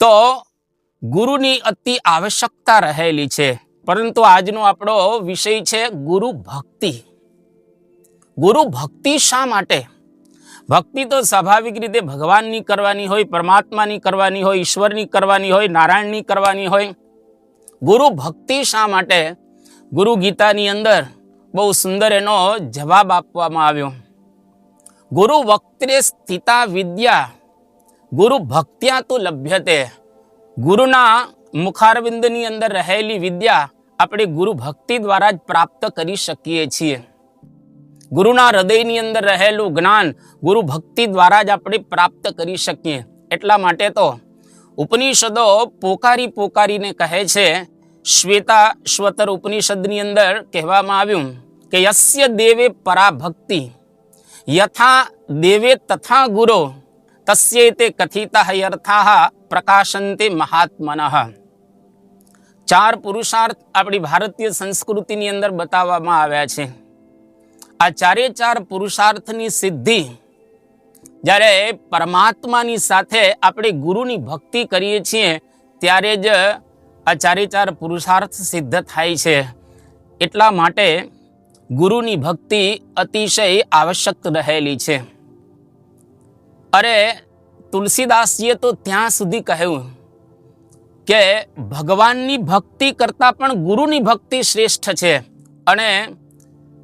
તો ગુરુની અતિ આવશ્યકતા રહેલી છે. પરંતુ આજનો આપણો વિષય છે ગુરુ ભક્તિ. ગુરુ ભક્તિ શા માટે? ભક્તિ તો સ્વાભાવિક રીતે ભગવાનની કરવાની હોય, પરમાત્માની કરવાની હોય, ઈશ્વરની કરવાની હોય, નારાયણની કરવાની હોય. ગુરુ ભક્તિ શા માટે? ગુરુ ગીતાની અંદર બહુ સુંદર એનો જવાબ આપવામાં આવ્યો. ગુરુ વક્ત્રે સ્થિતા વિદ્યા ગુરુ ભક્ત્યા તો લભ્યતે. ગુરુના મુખારવિંદની અંદર રહેલી વિદ્યા આપણે ગુરુ ભક્તિ દ્વારા જ પ્રાપ્ત કરી શકીએ છીએ. ગુરુના હૃદયની અંદર રહેલું જ્ઞાન ગુરુ ભક્તિ દ્વારા જ આપણે પ્રાપ્ત કરી શકીએ. એટલા માટે તો ઉપનિષદો પોકારી પોકારીને કહે છે, શ્વેતા શ્વતર ઉપનિષદની અંદર કહેવામાં આવ્યું કે યસ્ય દેવે પરાભક્તિ. યથા દેવે તથા ગુરો. તે કથિતા યર્થા પ્રકાશંતે મહાત્મનઃ ચાર પુરુષાર્થ આપણી ભારતીય સંસ્કૃતિની અંદર બતાવવામાં આવ્યા છે આ ચારે ચાર પુરુષાર્થની સિદ્ધિ જ્યારે પરમાત્માની સાથે આપણે ગુરુની ભક્તિ કરીએ છીએ ત્યારે જ આ ચારે ચાર પુરુષાર્થ સિદ્ધ થાય છે એટલા માટે ગુરુની ભક્તિ અતિશય આવશ્યક રહેલી છે અરે તુલસીદાસજીએ તો ત્યાં સુધી કહ્યું કે ભગવાનની ભક્તિ કરતાં પણ ગુરુની ભક્તિ શ્રેષ્ઠ છે. અને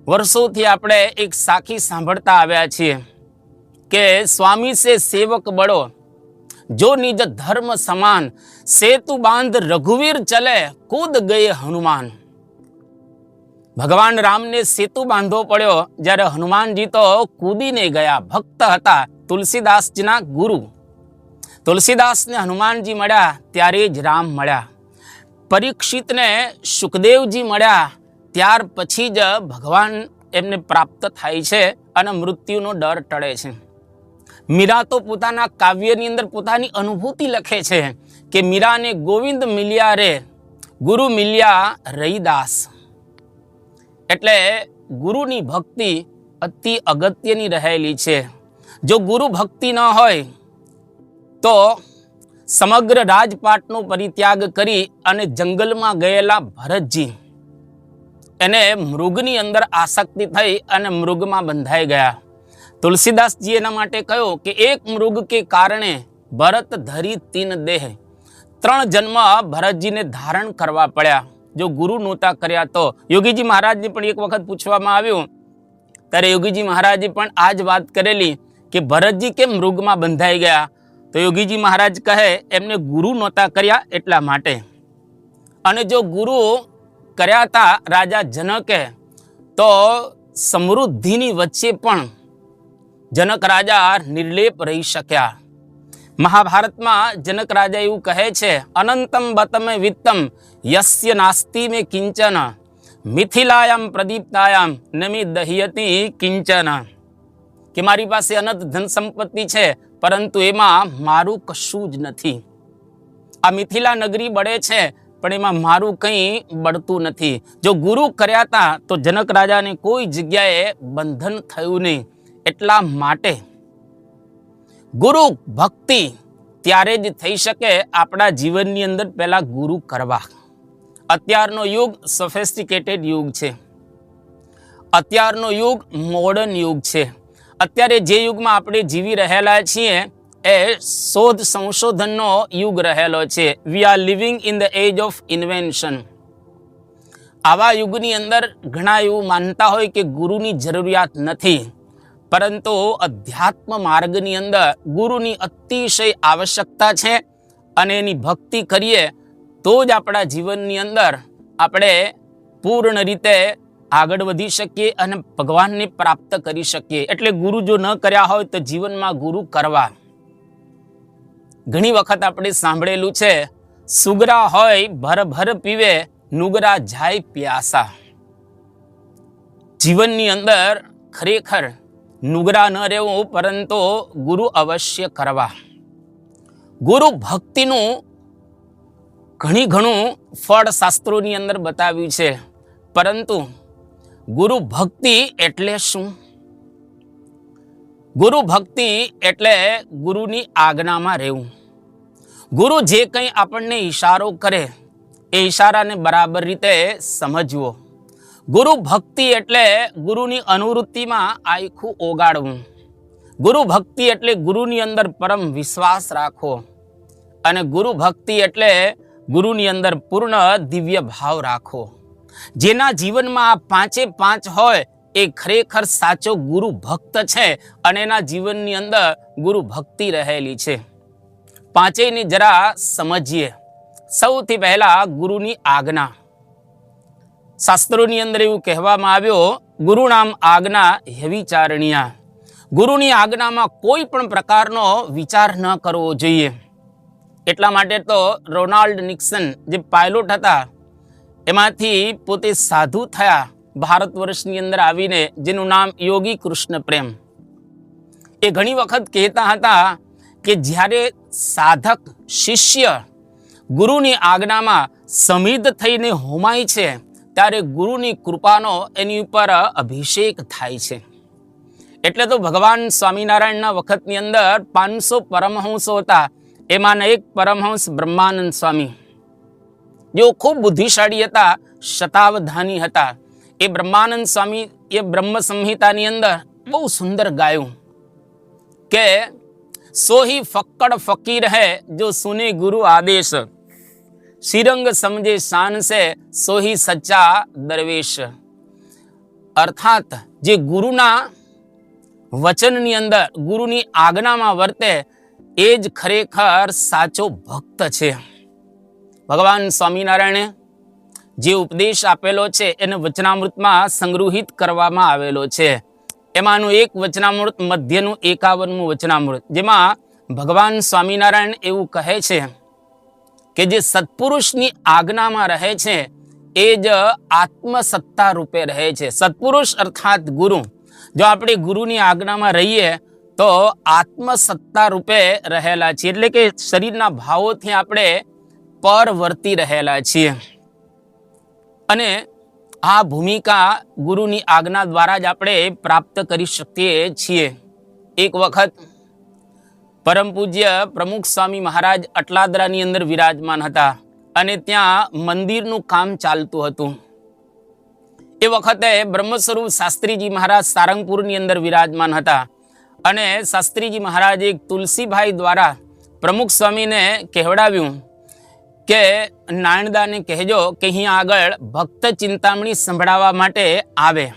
વર્ષોથી આપણે એક સાખી સાંભળતા આવ્યા છીએ કે સ્વામી સે સેવક બળો, જો નિજ ધર્મ સમાન, સેતુ બાંધ રઘુવીર ચલે, કૂદ ગયે હનુમાન. ભગવાન રામને સેતુ બાંધવો પડ્યો, જ્યારે હનુમાનજી તો કૂદીને ગયા, ભક્ત હતા. તુલસીદાસજીના ગુરુ. તુલસીદાસને હનુમાનજી મળ્યા, ત્યારે જ રામ મળ્યા. પરીક્ષિતને સુખદેવજી મળ્યા, ત્યાર પછી જ ભગવાન એમને પ્રાપ્ત થાય છે અને મૃત્યુનો ડર ટળે છે. મીરા તો પોતાના કાવ્યની અંદર પોતાની અનુભૂતિ લખે છે કે મીરાને ગોવિંદ મિલ્યા રે, ગુરુ મિલ્યા રૈદાસ. એટલે ગુરુની ભક્તિ અતિ અગત્યની રહેલી છે. જો ગુરુ ભક્તિ ન હોય, તો સમગ્ર રાજપાટનો પરિત્યાગ કરી અને જંગલમાં ગયેલા ભરતજી એને મૃગની અંદર આસક્તિ થઈ અને મૃગમાં બંધાઈ ગયા. તુલસીદાસજી એના માટે કહ્યું કે એક મૃગ કે કારણે ભરત ધરી તીન દેહ. ત્રણ જન્મ ભરતજીને ધારણ કરવા પડ્યા. જો ગુરુ નહોતા કર્યા તો યોગીજી મહારાજને પણ એક વખત પૂછવામાં આવ્યું. ત્યારે યોગીજી મહારાજે પણ આ જ વાત કરેલી કે ભરતજી કેમ મૃગમાં બંધાઈ ગયા? તો યોગીજી મહારાજ કહે, એમને ગુરુ નહોતા કર્યા એટલા માટે. અને જો ગુરુ કર્યા હતા રાજા જનકે, તો સમૃદ્ધિની વચ્ચે પણ જનક રાજા નિર્લેપ રહી શક્યા. મહાભારતમાં જનક રાજા એવું કહે છે, અનંતમ બતમે વિત્તમ યસ્ય નાસ્તિ મે કિંચન, મિથિલાયામ પ્રદીપ્તાયામ નમી દહ્યતી કિંચન. કે મારી પાસે અનંત ધન સંપત્તિ છે, પરંતુ એમાં મારું કશું જ નથી. આ મિથિલા નગરી બળે છે, પણ એમાં મારું કંઈ બળતું નથી. જો ગુરુ કર્યા હતા તો જનક રાજાને કોઈ જગ્યાએ બંધન થયું નહીં. એટલા માટે ગુરુ ભક્તિ ત્યારે જ થઈ શકે આપણા જીવનની અંદર પહેલાં ગુરુ કરવા. અત્યારનો યુગ સોફેસ્ટિકેટેડ યુગ છે. અત્યારનો યુગ મોડર્ન યુગ છે. અત્યારે જે યુગમાં આપણે જીવી રહેલા છીએ એ શોધ સંશોધનનો યુગ રહેલો છે. We are living in the age of invention આવા યુગની અંદર ઘણા એવું માનતા હોય કે ગુરુની જરૂરિયાત નથી. પરંતુ અધ્યાત્મ માર્ગની અંદર ગુરુની અતિશય આવશ્યકતા છે અને એની ભક્તિ કરીએ તો જ આપણા જીવનની અંદર આપણે પૂર્ણ રીતે આગળ વધી શકીએ અને ભગવાનને પ્રાપ્ત કરી શકીએ. એટલે ગુરુ જો ન કર્યા હોય તો જીવનમાં ગુરુ કરવા. ઘણી વખત આપણે સાંભળેલું છે, સુગરા હોય ભર ભર પીવે, નુગરા જાય પ્યાસા. જીવનની અંદર ખરેખર નુગરા ન રહેવું, પરંતુ ગુરુ અવશ્ય કરવા. ગુરુ ભક્તિનું ઘણી ઘણું ફળ શાસ્ત્રોની અંદર બતાવ્યું છે, પરંતુ ગુરુ ભક્તિ એટલે શું? ગુરુ ભક્તિ એટલે ગુરુની આજ્ઞામાં રહેવું. ગુરુ જે કંઈ આપણને ઈશારો કરે, એ ઈશારાને બરાબર રીતે સમજવો. ગુરુ ભક્તિ એટલે ગુરુની અનુવૃત્તિમાં આખું ઓગાડવું ગુરુ ભક્તિ એટલે ગુરુની અંદર પરમ વિશ્વાસ રાખવો. અને ગુરુ ભક્તિ એટલે ગુરુની અંદર પૂર્ણ દિવ્ય ભાવ રાખવો. જેના જીવનમાં આ પાંચે પાંચ હોય, એ ખરેખર સાચો ગુરુ ભક્ત છે અને એના જીવનની અંદર ગુરુ ભક્તિ રહેલી છે. પાંચેયની જરા સમજીએ. સૌથી પહેલા ગુરુની આજ્ઞા. શાસ્ત્રોની અંદર એવું કહેવામાં આવ્યો, ગુરુ નામ આજ્ઞા હેવિચારણીયા ગુરુની આજ્ઞામાં કોઈ પણ પ્રકારનો વિચાર ન કરવો જોઈએ. એટલા માટે તો રોનાલ્ડ નિક્સન જે પાયલોટ હતા એમાંથી પોતે સાધુ થયા ભારત વર્ષની અંદર આવીને, જેનું નામ યોગી કૃષ્ણ પ્રેમ. એ ઘણી વખત કહેતા હતા કે જ્યારે સાધક, શિષ્ય ગુરુની આજ્ઞામાં સમિધ થઈને હોમાય છે, ત્યારે ગુરુની કૃપાનો એની ઉપર અભિષેક થાય છે. એટલે તો ભગવાન સ્વામિનારાયણના વખતની અંદર પાંચસો પરમહંસો હતા. એમાંના એક પરમહંસ બ્રહ્માનંદ સ્વામી. જેઓ ખૂબ બુદ્ધિશાળી હતા શતાવધાની હતા એ બ્રહ્માનંદ સ્વામી એ બ્રહ્મ સંહિતાની અંદર બહુ સુંદર ગાયું કે સોહી ફક્કડ ફકીર હૈ જો સુને ગુરુ આદેશ શિરંગ સમજે શાન સે સોહી સચ્ચા દરવેશ અર્થાત જે ગુરુના વચનની અંદર ગુરુની આજ્ઞામાં વર્તે એ જ ખરેખર સાચો ભક્ત છે ભગવાન સ્વામિનારાયણે જે ઉપદેશ આપેલો છે એને વચનામૃતમાં સંગ્રહિત કરવામાં આવેલો છે. એમાંનું એક વચનામૃત મધ્યનું એકાવનમું વચનામૃત, જેમાં ભગવાન સ્વામિનારાયણ એવું કહે છે કે જે સત્પુરુષની આજ્ઞામાં રહે છે, એ જ આત્મસત્તા રૂપે રહે છે. સત્પુરુષ અર્થાત ગુરુ. જો આપણે ગુરુની આજ્ઞામાં રહીએ તો આત્મસત્તા રૂપે રહેલા છીએ. એટલે કે શરીરના ભાવોથી આપણે પરવર્તી રહેલા છીએ. અને આ ભૂમિકા ગુરુની આજ્ઞા દ્વારા જ આપણે પ્રાપ્ત કરી શકીએ છીએ. એક વખત પરમ પૂજ્ય પ્રમુખ સ્વામી મહારાજ અટલાદરાની અંદર વિરાજમાન હતા અને ત્યાં મંદિરનું કામ ચાલતું હતું. એ વખતે બ્રહ્મસ્વરૂપ શાસ્ત્રીજી મહારાજ સારંગપુરની અંદર વિરાજમાન હતા અને શાસ્ત્રીજી મહારાજે તુલસીભાઈ દ્વારા પ્રમુખ સ્વામીને કહેવડાવ્યું કે નાણદાને કહેજો કે અહીં આગળ ભક્ત ચિંતામણી સંભળાવવા માટે આવે.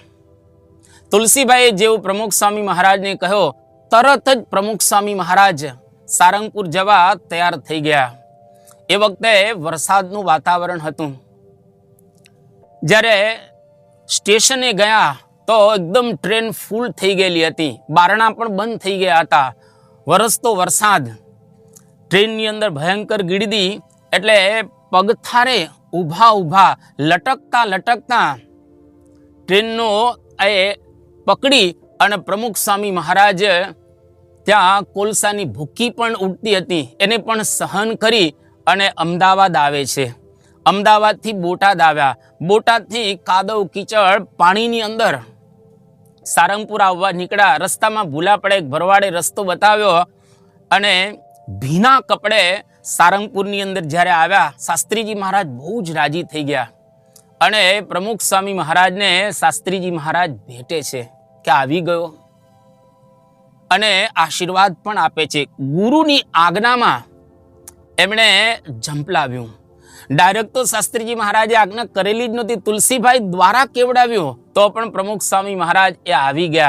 તુલસીભાઈએ જેવું પ્રમુખ સ્વામી મહારાજને કહ્યો, તરત જ પ્રમુખ સ્વામી મહારાજ, સારંગપુર જવા તૈયાર થઈ ગયા. એ વખતે વરસાદનું વાતાવરણ હતું. જ્યારે સ્ટેશને ગયા તો એકદમ ટ્રેન ફૂલ થઈ ગયેલી હતી. બારણા પણ બંધ થઈ ગયા હતા. વરસતો વરસાદ. ટ્રેનની અંદર ભયંકર ગીડી એટલે પગથારે ઊભા ઊભા, લટકતા લટકતા ટ્રેનનો એ પકડી અને પ્રમુખ સ્વામી મહારાજ ત્યાં કોલસાની ભૂકી પણ ઉડતી હતી. એને પણ સહન કરી અને અમદાવાદ આવે છે. અમદાવાદથી બોટાદ આવ્યા. બોટાદથી કાદવ કીચડ પાણીની અંદર સારંગપુર આવવા નીકળ્યા. રસ્તામાં ભૂલા પડે ભરવાડે રસ્તો બતાવ્યો અને ભીના કપડે સારંગપુરની અંદર જ્યારે આવ્યા, શાસ્ત્રીજી મહારાજ બહુ જ રાજી થઈ ગયા. અને પ્રમુખ સ્વામી મહારાજને શાસ્ત્રીજી મહારાજ ભેટે છે કે આવી ગયો. અને આશીર્વાદ પણ આપે છે. ગુરુની આજ્ઞામાં એમણે ઝંપલાવ્યું ડાયરેક્ટ તો શાસ્ત્રીજી મહારાજે આજ્ઞા કરેલી જ નહોતી. તુલસીભાઈ દ્વારા કેવડાવ્યું, તો પણ પ્રમુખ સ્વામી મહારાજ એ આવી ગયા.